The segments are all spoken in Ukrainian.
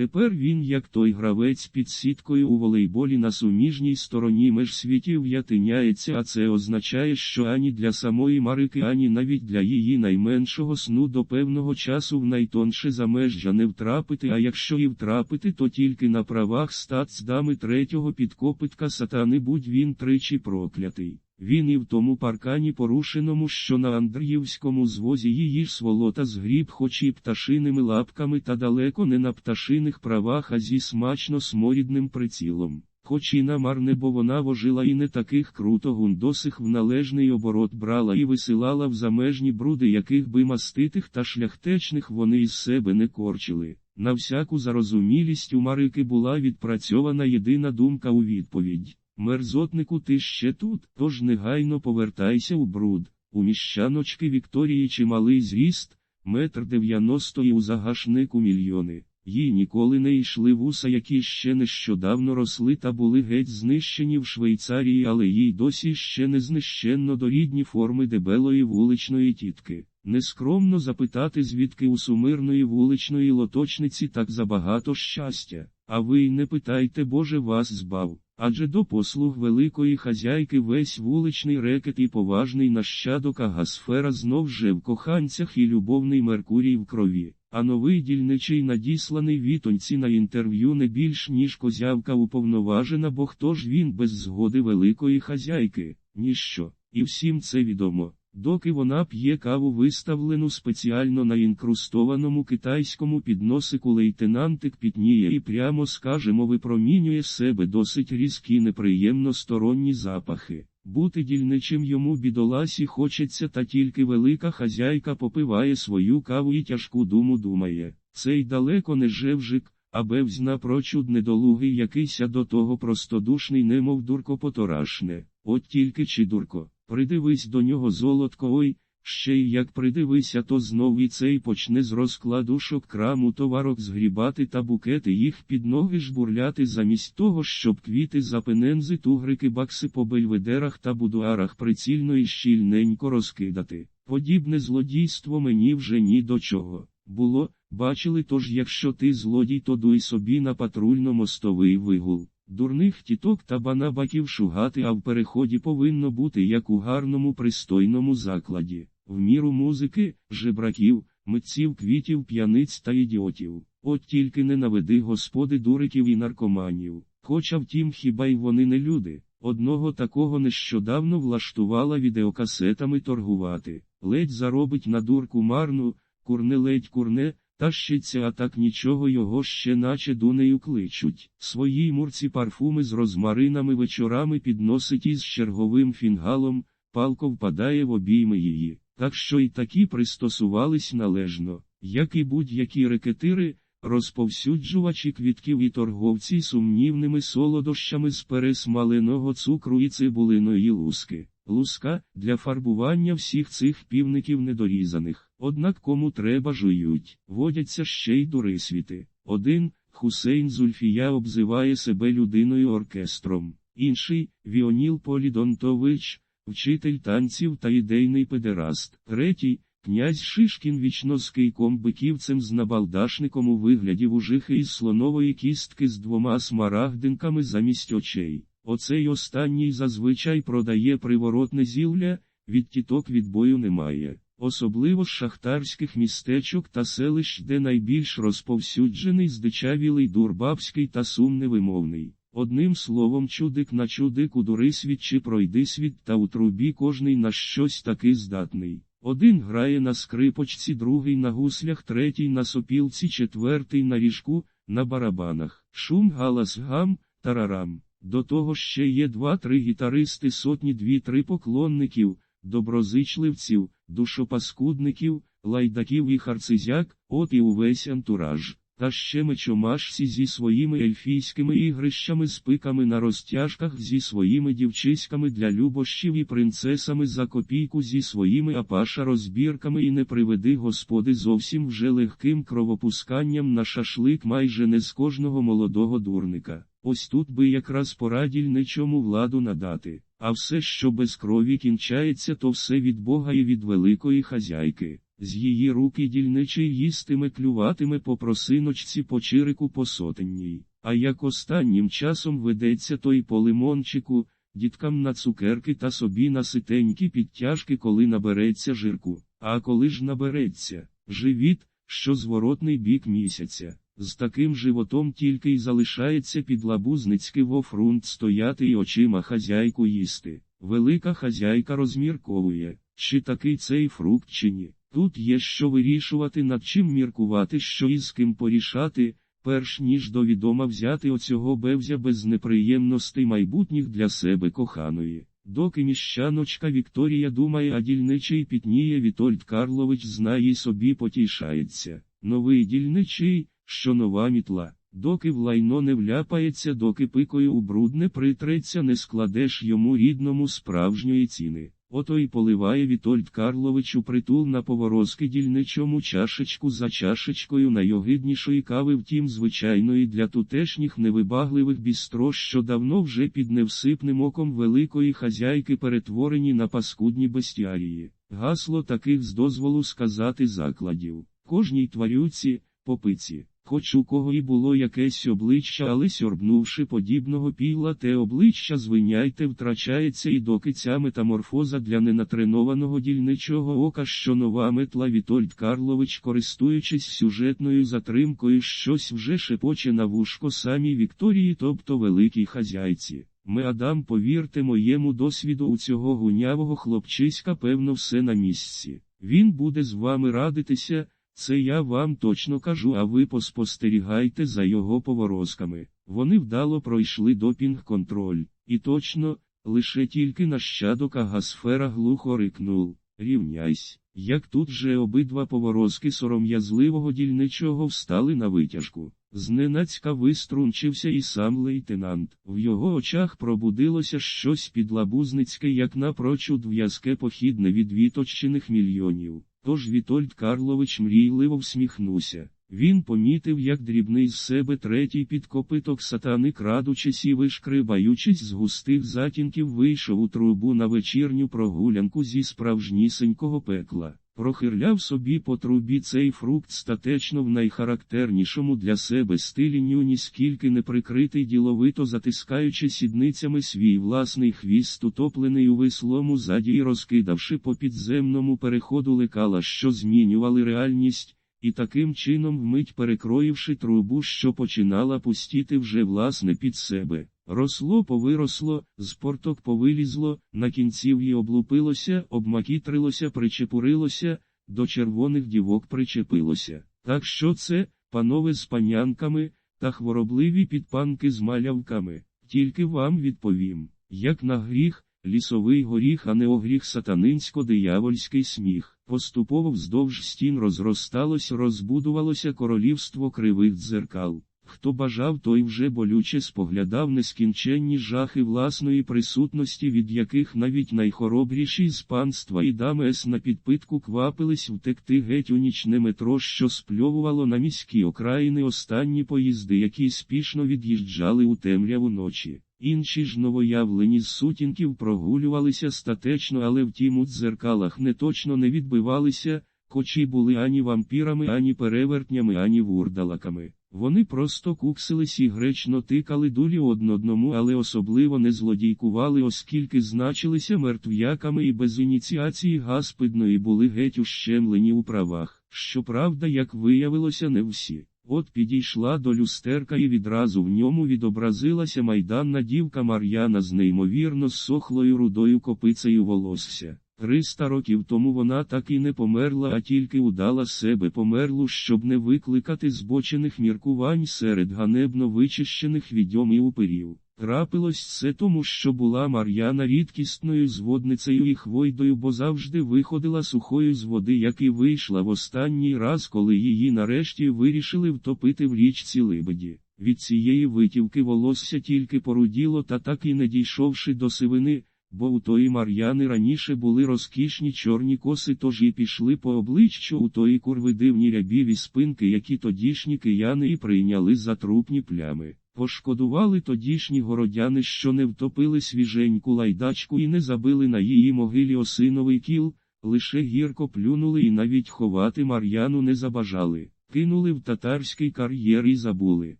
Тепер він, як той гравець під сіткою у волейболі на суміжній стороні межсвітів ятиняється, а це означає, що ані для самої Марики, ані навіть для її найменшого сну до певного часу в найтонше замежжя не втрапити, а якщо і втрапити, то тільки на правах стацдами третього підкопитка сатани будь він тричі проклятий. Він і в тому паркані порушеному, що на Андріївському звозі її ж сволота згріб хоч і пташиними лапками та далеко не на пташиних правах, а зі смачно сморідним прицілом. Хоч і намарне, бо вона вожила і не таких круто гундосих в належний оборот брала і висилала в замежні бруди, яких би маститих та шляхтечних вони із себе не корчили. На всяку зарозумілість у Марики була відпрацьована єдина думка у відповідь. Мерзотнику ти ще тут, тож негайно повертайся у бруд. У міщаночки Вікторії чималий зріст, метр дев'яносто і у загашнику мільйони. Їй ніколи не йшли вуса, які ще нещодавно росли та були геть знищені в Швейцарії, але їй досі ще не знищенно до рідні форми дебелої вуличної тітки. Нескромно запитати, звідки у сумирної вуличної лоточниці так забагато щастя. А ви й не питайте, Боже вас збав. Адже до послуг великої хазяйки весь вуличний рекет і поважний нащадок Агасфера знов же в коханцях і любовний Меркурій в крові, а новий дільничий надісланий вітоньці на інтерв'ю не більш ніж козявка уповноважена, бо хто ж він без згоди великої хазяйки, ніщо, і всім це відомо. Доки вона п'є каву виставлену спеціально на інкрустованому китайському підносику лейтенантик пітніє і прямо скажемо випромінює себе досить різкі неприємно сторонні запахи. Бути дільничим йому бідоласі хочеться, та тільки велика хазяйка попиває свою каву і тяжку думу думає. Цей далеко не жевжик, а бевзь напрочуд недолугий якийсь а до того простодушний, немов дурко поторашне. От тільки чи дурко. Придивись до нього золотко ой, ще й як придивися, то знов і цей почне з розкладушок краму товарок згрібати та букети їх під ноги жбурляти замість того, щоб квіти за пенензи тугрики бакси по бельведерах та будуарах прицільно і щільненько розкидати. Подібне злодійство мені вже ні до чого. Було, бачили тож, якщо ти злодій, то дуй собі на патрульно-мостовий вигул. Дурних тіток та банабаків шугати, а в переході повинно бути як у гарному пристойному закладі, в міру музики, жебраків, митців квітів, п'яниць та ідіотів. От тільки не наведи господи дуриків і наркоманів. Хоча втім, хіба й вони не люди. Одного такого нещодавно влаштувала відеокасетами торгувати. Ледь заробить на дурку марну, курне ледь курне, Тащиться, а так нічого його ще наче дунею кличуть. Свої мурці парфуми з розмаринами вечорами підносить із черговим фінгалом, палко впадає в обійми її. Так що й такі пристосувались належно, як і будь-які рекетири, розповсюджувачі квітків і торговці сумнівними солодощами з пересмаленого цукру і цибулиної луски. Луска для фарбування всіх цих півників недорізаних. Однак кому треба жують, водяться ще й дурисвіти. Один Хусейн Зульфія обзиває себе людиною оркестром, інший Віоніл Полідонтович, вчитель танців та ідейний педераст, третій князь Шишкін вічно з кийком биківцем з набалдашником у вигляді вужихи із слонової кістки з двома смарагдинками замість очей. Оцей останній зазвичай продає приворотне зілля, від тіток відбою немає, особливо з шахтарських містечок та селищ, де найбільш розповсюджений здичавілий дурбабський та сумневимовний. Одним словом, чудик на чудик у дурисвіт чи пройди світ та у трубі кожний на щось таки здатний. Один грає на скрипочці, другий на гуслях, третій на сопілці, четвертий на ріжку, на барабанах. Шум галас гам, тарарам. До того ще є два-три гітаристи, сотні дві-три поклонників, доброзичливців, душопаскудників, лайдаків і харцизяк, от і увесь антураж. Та ще мечомашці зі своїми ельфійськими ігрищами з пиками на розтяжках, зі своїми дівчиськами для любощів і принцесами за копійку зі своїми апаша розбірками і не приведи господи зовсім вже легким кровопусканням на шашлик майже не з кожного молодого дурника. Ось тут би якраз порадільничому владу надати, а все, що без крові кінчається, то все від Бога і від великої хазяйки. з її руки дільничий їстиме клюватиме по просиночці по чирику по сотенній. А як останнім часом ведеться той по лимончику, діткам на цукерки та собі на ситенькі підтяжки, коли набереться жирку. А коли ж набереться, живіт, що зворотний бік місяця. З таким животом тільки й залишається підлабузницький вофрунт стояти і очима хазяйку їсти. Велика хазяйка розмірковує, чи такий цей фрукт чи ні. Тут є що вирішувати, над чим міркувати, що і з ким порішати, перш ніж до відома взяти оцього бевзя без неприємностей майбутніх для себе коханої. Доки міщаночка Вікторія думає, а дільничий пітніє Вітольд Карлович знає і собі потішається. Новий дільничий, що нова мітла, доки в лайно не вляпається, доки пикою у бруд не притреться, не складеш йому рідному справжньої ціни. Ото й поливає Вітольд Карлович у притул на поворозки дільничому чашечку за чашечкою найогиднішої кави, втім звичайної для тутешніх невибагливих бістро, що давно вже під невсипним оком великої хазяйки перетворені на паскудні бестіарії. Гасло таких з дозволу сказати закладів. Кожній тварюці, попиці. Хоч у кого і було якесь обличчя, але сьорбнувши подібного піла, те обличчя звиняйте втрачається і доки ця метаморфоза для ненатренованого дільничого ока, що нова метла Вітольд Карлович, користуючись сюжетною затримкою, щось вже шепоче на вушко самій Вікторії, тобто великій хазяйці. Ми, Адам, повірте моєму досвіду у цього гунявого хлопчиська, певно, все на місці. Він буде з вами радитися. Це я вам точно кажу, а ви поспостерігайте за його поворозками. Вони вдало пройшли допінг-контроль, і точно, лише тільки нащадок Агасфера глухо рикнув Рівняйсь, як тут же обидва поворозки сором'язливого дільничого встали на витяжку. Зненацька виструнчився і сам лейтенант. В його очах пробудилося щось підлабузницьке, як напрочуд в'язке похідне від віточчених мільйонів. Тож Вітольд Карлович мрійливо всміхнувся. Він помітив, як дрібний з себе третій підкопиток сатани, крадучись і вишкрибаючись з густих затінків, вийшов у трубу на вечірню прогулянку зі справжнісенького пекла. Прохирляв собі по трубі цей фрукт статечно в найхарактернішому для себе стилі нюні, скільки неприкритий діловито затискаючи сідницями свій власний хвіст, утоплений у вислому заді і розкидавши по підземному переходу лекала, що змінювали реальність, і таким чином вмить перекроївши трубу, що починала пустіти вже власне під себе. Росло повиросло, з порток повилізло, на кінців'ї облупилося, обмакітрилося, причепурилося, до червоних дівок причепилося. Так що це, панове з панянками, та хворобливі підпанки з малявками, тільки вам відповім, як на гріх, лісовий горіх, а не огріх сатанинсько-диявольський сміх. Поступово вздовж стін розросталось, розбудувалося королівство кривих дзеркал. Хто бажав, той вже болюче споглядав нескінченні жахи власної присутності, від яких навіть найхоробріші з панства і дамес на підпитку квапились втекти геть у нічне метро, що спльовувало на міські окраїни останні поїзди, які спішно від'їжджали у темряву ночі. Інші ж новоявлені з сутінків прогулювалися статечно, але втім у дзеркалах не точно не відбивалися, кочі були ані вампірами, ані перевертнями, ані вурдалаками. Вони просто куксились і гречно тикали дулі однодному, але особливо не злодійкували, оскільки значилися мертв'яками і без ініціації гаспидної були геть ущемлені у правах. Щоправда, як виявилося, не всі. От підійшла до люстерка і відразу в ньому відобразилася майданна дівка Мар'яна з неймовірно сохлою рудою копицею волосся. Триста років тому вона так і не померла, а тільки удала себе померлу, щоб не викликати збочених міркувань серед ганебно вичищених відьом і уперів. Трапилось це тому, що була Мар'яна рідкісною зводницею і хвойдою, бо завжди виходила сухою з води, як і вийшла в останній раз, коли її нарешті вирішили втопити в річці Либеді. Від цієї витівки волосся тільки поруділо та так і не дійшовши до сивини, бо у тої Мар'яни раніше були розкішні чорні коси, тож і пішли по обличчю у тої курви дивні рябіві спинки, які тодішні кияни і прийняли за трупні плями. Пошкодували тодішні городяни, що не втопили свіженьку лайдачку і не забили на її могилі осиновий кіл, лише гірко плюнули і навіть ховати Мар'яну не забажали, кинули в татарський кар'єр і забули.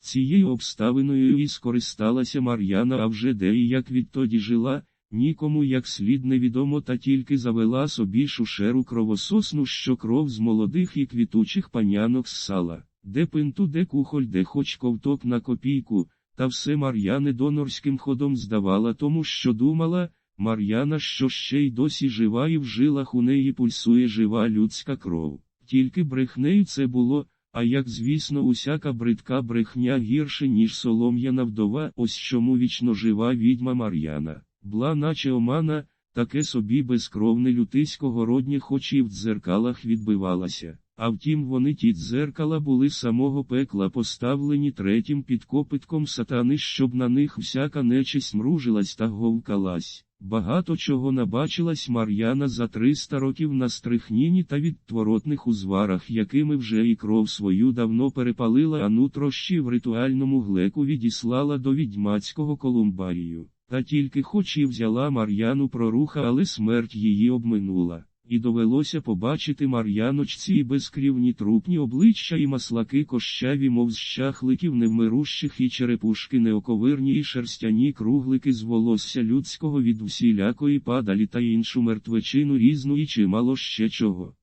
Цією обставиною і скористалася Мар'яна, а вже де і як відтоді жила, нікому як слід невідомо та тільки завела собі шушеру кровососну, що кров з молодих і квітучих панянок ссала, де пинту, де кухоль, де хоч ковток на копійку, та все Мар'яни донорським ходом здавала тому, що думала, Мар'яна, що ще й досі жива і в жилах у неї пульсує жива людська кров. Тільки брехнею це було. А як звісно, усяка бридка брехня гірше, ніж солом'яна вдова, ось чому вічно жива відьма Мар'яна, бла наче омана, таке собі безкровне лютиського родні хоч і в дзеркалах відбивалася. А втім, вони ті дзеркала були самого пекла поставлені третім під копитком сатани, щоб на них всяка нечисть мружилась та говкалась. Багато чого набачилась Мар'яна за 300 років на стрихніні та відтворотних узварах, якими вже і кров свою давно перепалила, а нутрощі в ритуальному глеку відіслала до відьмацького колумбарію. Та тільки хоч і взяла Мар'яну проруха, але смерть її обминула. І довелося побачити Мар'яночці і безкрівні трупні обличчя і маслаки кощаві, мов з щахликів невмирущих і черепушки неоковирні і шерстяні круглики з волосся людського від усілякої падалі та іншу мертвечину різну і чимало ще чого.